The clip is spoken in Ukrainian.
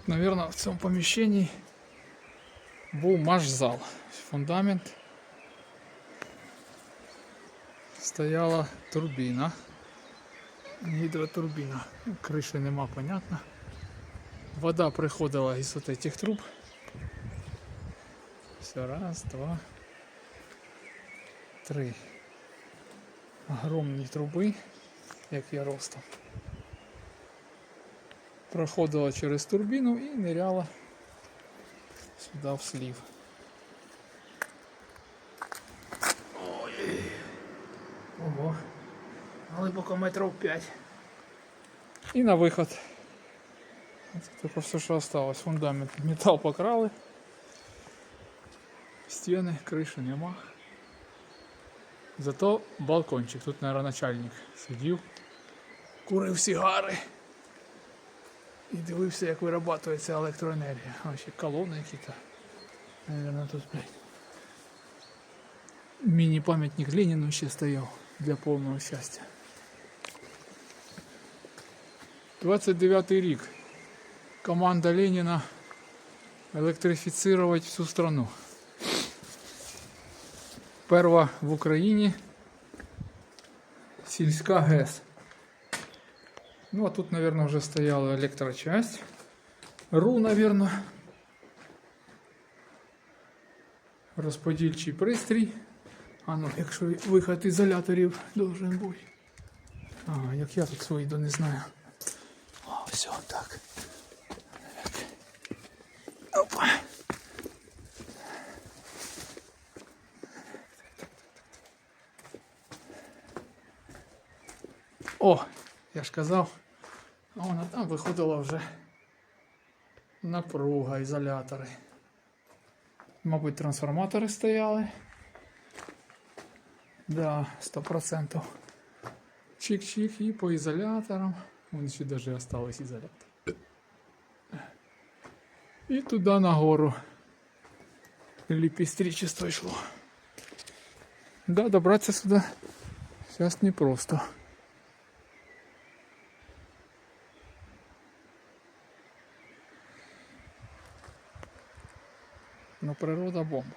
Тут, наверное, в цьому поміщенні був маш-зал. Фундамент. Стояла турбіна. Гідротурбіна. Криші нема, понятно. Вода приходила із от этих труб. Все, раз, два, три. Огромні труби, як я ростом. Проходила через турбіну і ниряла сюди в слів. Ой. Ого. Глибоко метрів 5. І на виход. Це тільки все, що осталось. Фундамент. Метал покрали. Стіни, криші нема. Зато балкончик. Тут, наверное, начальник сидів, курив сигари. І дивився, як вирабатується електроенергія. А ще колони які-то. Тут, блядь. Міні-пам'ятник Леніну ще стояв для повного щастя. 29 рік. Команда Леніна електрифіцировать всю страну. Перша в Україні сільська ГЕС. Ну, а тут, наверное, вже стояла електрочасть. РУ, наверное. Розподільчий пристрій. А ну, якщо виход ізоляторів должен бути. Ага, як я тут вийду, не знаю. О, все, так. Опа. О, я ж казав, а вона там виходила вже напруга, ізолятори. Мабуть, трансформатори стояли. Да, 100%. Чик-чик і по ізоляторам. Вон ще навіть осталось ізолятор. І туди нагору. Ліпістричество йшло. Да, добратися сюди зараз непросто. Но природа бомба.